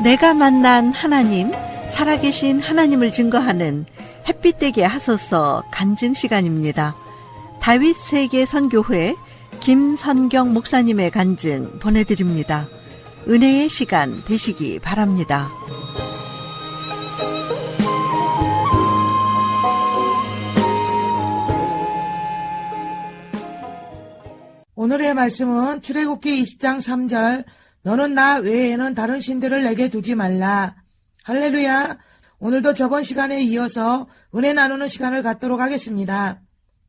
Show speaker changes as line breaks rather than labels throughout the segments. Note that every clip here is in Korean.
내가 만난 하나님, 살아계신 하나님을 증거하는 햇빛되게 하소서 간증 시간입니다. 다윗 세계 선교회 김선경 목사님의 간증 보내드립니다. 은혜의 시간 되시기 바랍니다.
오늘의 말씀은 출애굽기 20장 3절 너는 나 외에는 다른 신들을 내게 두지 말라. 할렐루야. 오늘도 저번 시간에 이어서 은혜 나누는 시간을 갖도록 하겠습니다.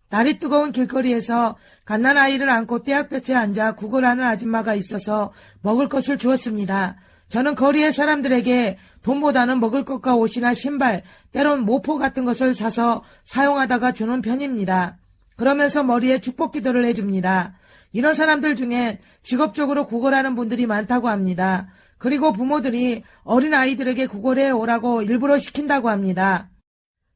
날이 뜨거운 길거리에서 갓난 아이를 안고 떼약볕에 앉아 구걸하는 아줌마가 있어서 먹을 것을 주었습니다. 저는 거리의 사람들에게 돈보다는 먹을 것과 옷이나 신발, 때론 모포 같은 것을 사서 사용하다가 주는 편입니다. 그러면서 머리에 축복 기도를 해줍니다. 이런 사람들 중에 직업적으로 구걸하는 분들이 많다고 합니다. 그리고 부모들이 어린 아이들에게 구걸해 오라고 일부러 시킨다고 합니다.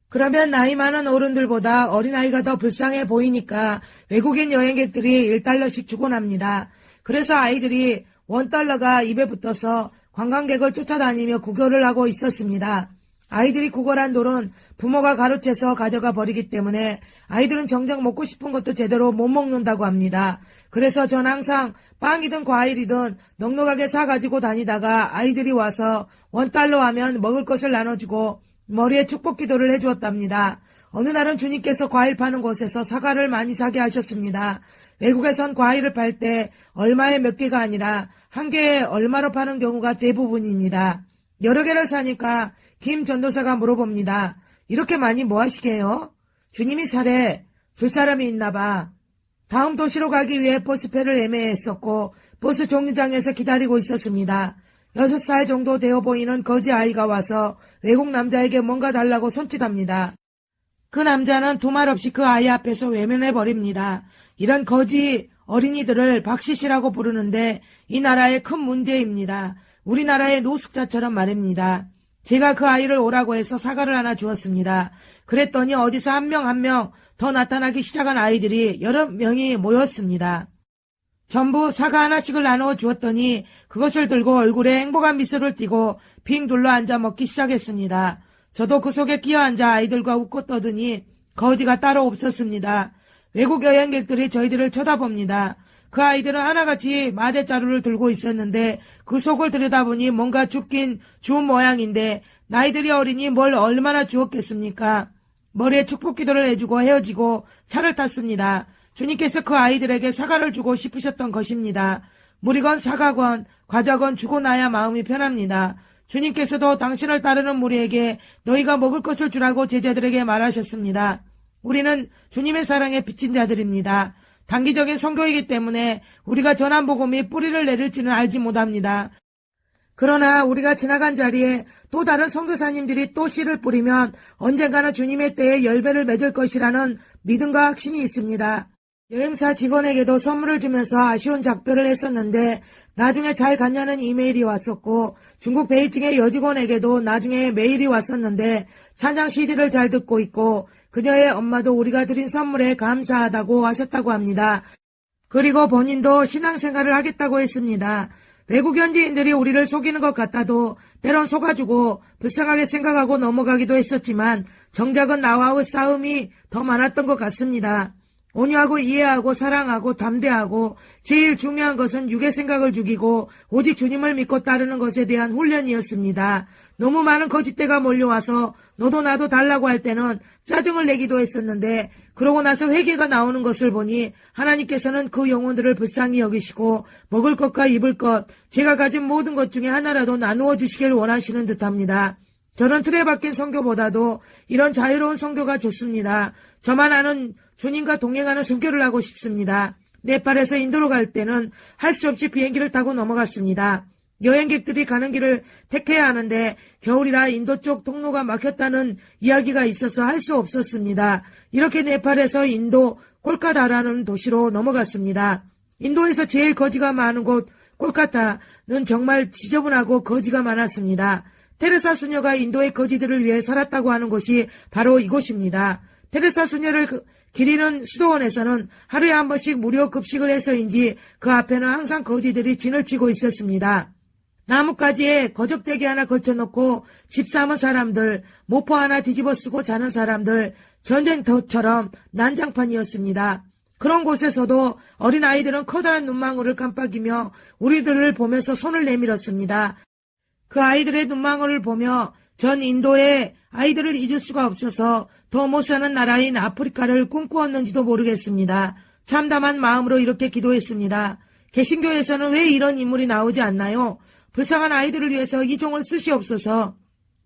그러면 나이 많은 어른들보다 어린아이가 더 불쌍해 보이니까 외국인 여행객들이 1달러씩 주곤 합니다. 그래서 아이들이 원달러가 입에 붙어서 관광객을 쫓아다니며 구걸을 하고 있었습니다. 아이들이 구걸한 돈은 부모가 가로채서 가져가 버리기 때문에 아이들은 정작 먹고 싶은 것도 제대로 못 먹는다고 합니다. 그래서 전 항상 빵이든 과일이든 넉넉하게 사가지고 다니다가 아이들이 와서 원달러 하면 먹을 것을 나눠주고 머리에 축복 기도를 해주었답니다. 어느 날은 주님께서 과일 파는 곳에서 사과를 많이 사게 하셨습니다. 외국에선 과일을 팔 때 얼마에 몇 개가 아니라 한 개에 얼마로 파는 경우가 대부분입니다. 여러 개를 사니까 김 전도사가 물어봅니다. 이렇게 많이 뭐 하시게요? 주님이 살에 줄 사람이 있나 봐. 다음 도시로 가기 위해 버스표를 애매했었고 버스 종류장에서 기다리고 있었습니다. 여섯 살 정도 되어 보이는 거지 아이가 와서 외국 남자에게 뭔가 달라고 손짓합니다. 그 남자는 두말 없이 그 아이 앞에서 외면해 버립니다. 이런 거지 어린이들을 박시시라고 부르는데 이 나라의 큰 문제입니다. 우리나라의 노숙자처럼 말입니다. 제가 그 아이를 오라고 해서 사과를 하나 주었습니다. 그랬더니 어디서 한 명 한 명 더 나타나기 시작한 아이들이 여러 명이 모였습니다. 전부 사과 하나씩을 나누어 주었더니 그것을 들고 얼굴에 행복한 미소를 띠고 빙 둘러 앉아 먹기 시작했습니다. 저도 그 속에 끼어 앉아 아이들과 웃고 떠드니 거지가 따로 없었습니다. 외국 여행객들이 저희들을 쳐다봅니다. 그 아이들은 하나같이 마대자루를 들고 있었는데 그 속을 들여다보니 뭔가 죽긴 주운 모양인데 나이들이 어리니 뭘 얼마나 주었겠습니까? 머리에 축복 기도를 해주고 헤어지고 차를 탔습니다. 주님께서 그 아이들에게 사과를 주고 싶으셨던 것입니다. 무리건 사과건 과자건 주고 나야 마음이 편합니다. 주님께서도 당신을 따르는 무리에게 너희가 먹을 것을 주라고 제자들에게 말하셨습니다. 우리는 주님의 사랑에 비친 자들입니다. 단기적인 선교이기 때문에 우리가 전한 복음이 뿌리를 내릴지는 알지 못합니다. 그러나 우리가 지나간 자리에 또 다른 선교사님들이 또 씨를 뿌리면 언젠가는 주님의 때에 열배를 맺을 것이라는 믿음과 확신이 있습니다. 여행사 직원에게도 선물을 주면서 아쉬운 작별을 했었는데 나중에 잘 갔냐는 이메일이 왔었고 중국 베이징의 여직원에게도 나중에 메일이 왔었는데 찬양 CD를 잘 듣고 있고 그녀의 엄마도 우리가 드린 선물에 감사하다고 하셨다고 합니다. 그리고 본인도 신앙생활을 하겠다고 했습니다. 외국 현지인들이 우리를 속이는 것 같아도 때론 속아주고 불쌍하게 생각하고 넘어가기도 했었지만 정작은 나와의 싸움이 더 많았던 것 같습니다. 온유하고 이해하고 사랑하고 담대하고 제일 중요한 것은 육의 생각을 죽이고 오직 주님을 믿고 따르는 것에 대한 훈련이었습니다. 너무 많은 거짓대가 몰려와서 너도 나도 달라고 할 때는 짜증을 내기도 했었는데 그러고 나서 회개가 나오는 것을 보니 하나님께서는 그 영혼들을 불쌍히 여기시고 먹을 것과 입을 것, 제가 가진 모든 것 중에 하나라도 나누어 주시길 원하시는 듯합니다. 저는 틀에 박힌 성교보다도 이런 자유로운 성교가 좋습니다. 저만 아는 주님과 동행하는 성교를 하고 싶습니다. 네팔에서 인도로 갈 때는 할 수 없이 비행기를 타고 넘어갔습니다. 여행객들이 가는 길을 택해야 하는데 겨울이라 인도 쪽 통로가 막혔다는 이야기가 있어서 할 수 없었습니다. 이렇게 네팔에서 인도 콜카다라는 도시로 넘어갔습니다. 인도에서 제일 거지가 많은 곳 콜카타는 정말 지저분하고 거지가 많았습니다. 테레사 수녀가 인도의 거지들을 위해 살았다고 하는 곳이 바로 이곳입니다. 테레사 수녀를 그 기리는 수도원에서는 하루에 한 번씩 무료 급식을 해서인지 그 앞에는 항상 거지들이 진을 치고 있었습니다. 나뭇가지에 거적대기 하나 걸쳐놓고 집 삼은 사람들, 모포 하나 뒤집어 쓰고 자는 사람들, 전쟁터처럼 난장판이었습니다. 그런 곳에서도 어린 아이들은 커다란 눈망울을 깜빡이며 우리들을 보면서 손을 내밀었습니다. 그 아이들의 눈망울을 보며 전 인도의 아이들을 잊을 수가 없어서 더 못 사는 나라인 아프리카를 꿈꾸었는지도 모르겠습니다. 참담한 마음으로 이렇게 기도했습니다. 개신교에서는 왜 이런 인물이 나오지 않나요? 불쌍한 아이들을 위해서 이 종을 쓰시옵소서.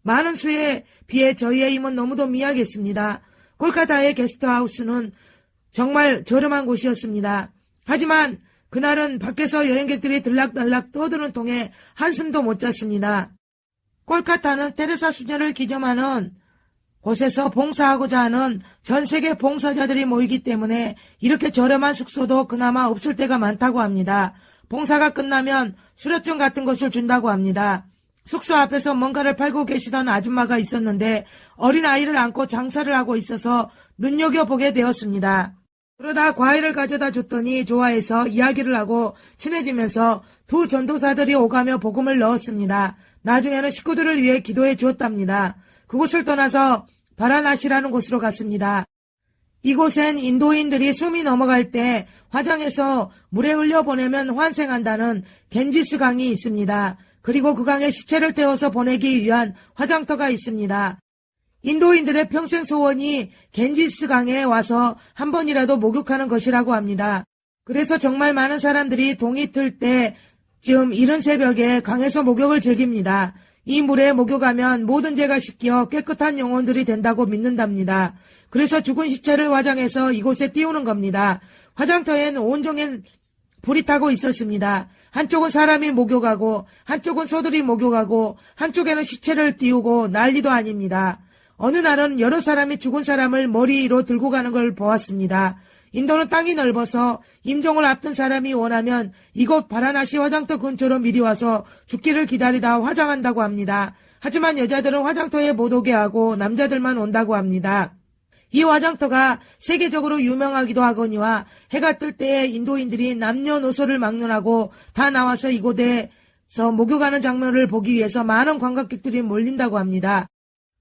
많은 수에 비해 저희의 힘은 너무도 미약했습니다. 콜카타의 게스트하우스는 정말 저렴한 곳이었습니다. 하지만 그날은 밖에서 여행객들이 들락달락 떠드는 통에 한숨도 못 잤습니다. 콜카타는 테레사 수녀를 기념하는 곳에서 봉사하고자 하는 전 세계 봉사자들이 모이기 때문에 이렇게 저렴한 숙소도 그나마 없을 때가 많다고 합니다. 봉사가 끝나면 수료증 같은 것을 준다고 합니다. 숙소 앞에서 뭔가를 팔고 계시던 아줌마가 있었는데 어린 아이를 안고 장사를 하고 있어서 눈여겨보게 되었습니다. 그러다 과일을 가져다 줬더니 좋아해서 이야기를 하고 친해지면서 두 전도사들이 오가며 복음을 넣었습니다. 나중에는 식구들을 위해 기도해 주었답니다. 그곳을 떠나서 바라나시라는 곳으로 갔습니다. 이곳엔 인도인들이 숨이 넘어갈 때 화장해서 물에 흘려 보내면 환생한다는 겐지스 강이 있습니다. 그리고 그 강에 시체를 태워서 보내기 위한 화장터가 있습니다. 인도인들의 평생 소원이 겐지스 강에 와서 한 번이라도 목욕하는 것이라고 합니다. 그래서 정말 많은 사람들이 동이 틀 때쯤 이른 새벽에 강에서 목욕을 즐깁니다. 이 물에 목욕하면 모든 죄가 씻겨 깨끗한 영혼들이 된다고 믿는답니다. 그래서 죽은 시체를 화장해서 이곳에 띄우는 겁니다. 화장터엔 온종일 불이 타고 있었습니다. 한쪽은 사람이 목욕하고 한쪽은 소들이 목욕하고 한쪽에는 시체를 띄우고 난리도 아닙니다. 어느 날은 여러 사람이 죽은 사람을 머리로 들고 가는 걸 보았습니다. 인도는 땅이 넓어서 임종을 앞둔 사람이 원하면 이곳 바라나시 화장터 근처로 미리 와서 죽기를 기다리다 화장한다고 합니다. 하지만 여자들은 화장터에 못 오게 하고 남자들만 온다고 합니다. 이 화장터가 세계적으로 유명하기도 하거니와 해가 뜰 때에 인도인들이 남녀노소를 막론하고 다 나와서 이곳에서 목욕하는 장면을 보기 위해서 많은 관광객들이 몰린다고 합니다.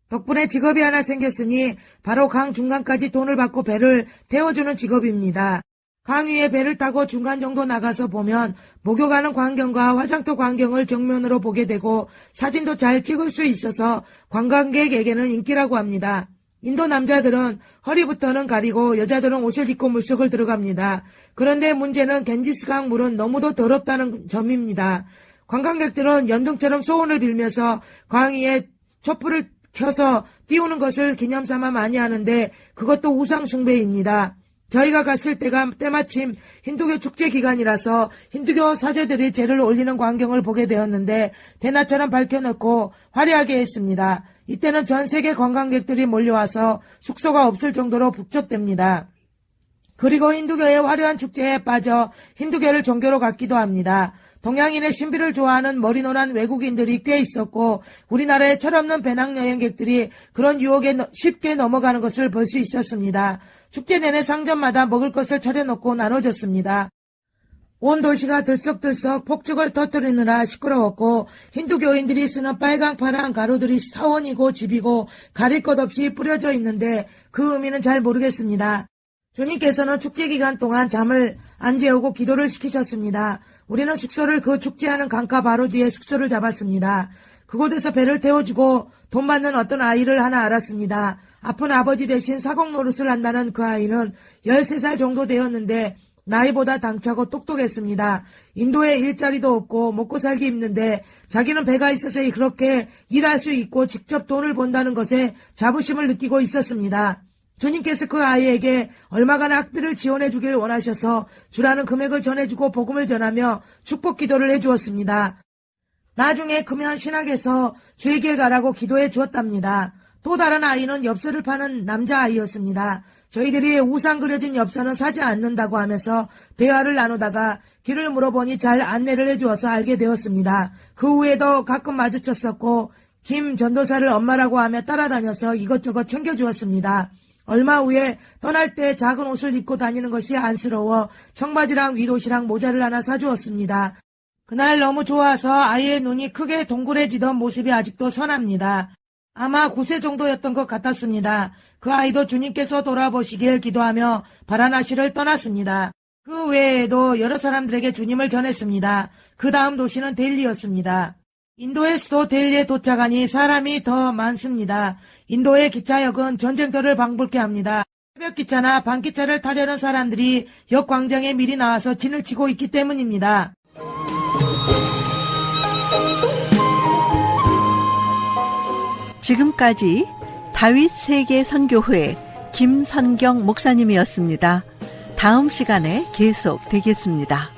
덕분에 직업이 하나 생겼으니 바로 강 중간까지 돈을 받고 배를 태워주는 직업입니다. 강 위에 배를 타고 중간 정도 나가서 보면 목욕하는 광경과 화장터 광경을 정면으로 보게 되고 사진도 잘 찍을 수 있어서 관광객에게는 인기라고 합니다. 인도 남자들은 허리부터는 가리고 여자들은 옷을 입고 물속을 들어갑니다. 그런데 문제는 겐지스강 물은 너무도 더럽다는 점입니다. 관광객들은 연등처럼 소원을 빌면서 광 위에 촛불을 켜서 띄우는 것을 기념삼아 많이 하는데 그것도 우상숭배입니다. 저희가 갔을 때가 때마침 힌두교 축제 기간이라서 힌두교 사제들이 제를 올리는 광경을 보게 되었는데 대낮처럼 밝혀놓고 화려하게 했습니다. 이때는 전 세계 관광객들이 몰려와서 숙소가 없을 정도로 북적댑니다. 그리고 힌두교의 화려한 축제에 빠져 힌두교를 종교로 갖기도 합니다. 동양인의 신비를 좋아하는 머리노란 외국인들이 꽤 있었고 우리나라의 철없는 배낭 여행객들이 그런 유혹에 너- 쉽게 넘어가는 것을 볼 수 있었습니다. 축제 내내 상점마다 먹을 것을 차려놓고 나눠줬습니다. 온 도시가 들썩들썩 폭죽을 터뜨리느라 시끄러웠고 힌두교인들이 쓰는 빨강 파란 가루들이 사원이고 집이고 가릴 것 없이 뿌려져 있는데 그 의미는 잘 모르겠습니다. 주님께서는 축제 기간 동안 잠을 안 재우고 기도를 시키셨습니다. 우리는 숙소를 그 축제하는 강가 바로 뒤에 숙소를 잡았습니다. 그곳에서 배를 태워주고 돈 받는 어떤 아이를 하나 알았습니다. 아픈 아버지 대신 사공 노릇을 한다는 그 아이는 13살 정도 되었는데 나이보다 당차고 똑똑했습니다. 인도에 일자리도 없고 먹고 살기 힘든데 자기는 배가 있어서 그렇게 일할 수 있고 직접 돈을 번다는 것에 자부심을 느끼고 있었습니다. 주님께서 그 아이에게 얼마간의 학비를 지원해 주길 원하셔서 주라는 금액을 전해주고 복음을 전하며 축복 기도를 해 주었습니다. 나중에 금연 신학에서 주에게 가라고 기도해 주었답니다. 또 다른 아이는 엽서를 파는 남자아이였습니다. 저희들이 우상 그려진 엽서는 사지 않는다고 하면서 대화를 나누다가 길을 물어보니 잘 안내를 해주어서 알게 되었습니다. 그 후에도 가끔 마주쳤었고 김 전도사를 엄마라고 하며 따라다녀서 이것저것 챙겨주었습니다. 얼마 후에 떠날 때 작은 옷을 입고 다니는 것이 안쓰러워 청바지랑 윗옷이랑 모자를 하나 사주었습니다. 그날 너무 좋아서 아이의 눈이 크게 동그래지던 모습이 아직도 선합니다. 아마 9세 정도였던 것 같았습니다. 그 아이도 주님께서 돌아보시길 기도하며 바라나시를 떠났습니다. 그 외에도 여러 사람들에게 주님을 전했습니다. 그 다음 도시는 델리였습니다. 인도의 수도 델리에 도착하니 사람이 더 많습니다. 인도의 기차역은 전쟁터를 방불케 합니다. 새벽 기차나 밤 기차를 타려는 사람들이 역 광장에 미리 나와서 진을 치고 있기 때문입니다.
지금까지 다윗 세계 선교회 김선경 목사님이었습니다. 다음 시간에 계속 되겠습니다.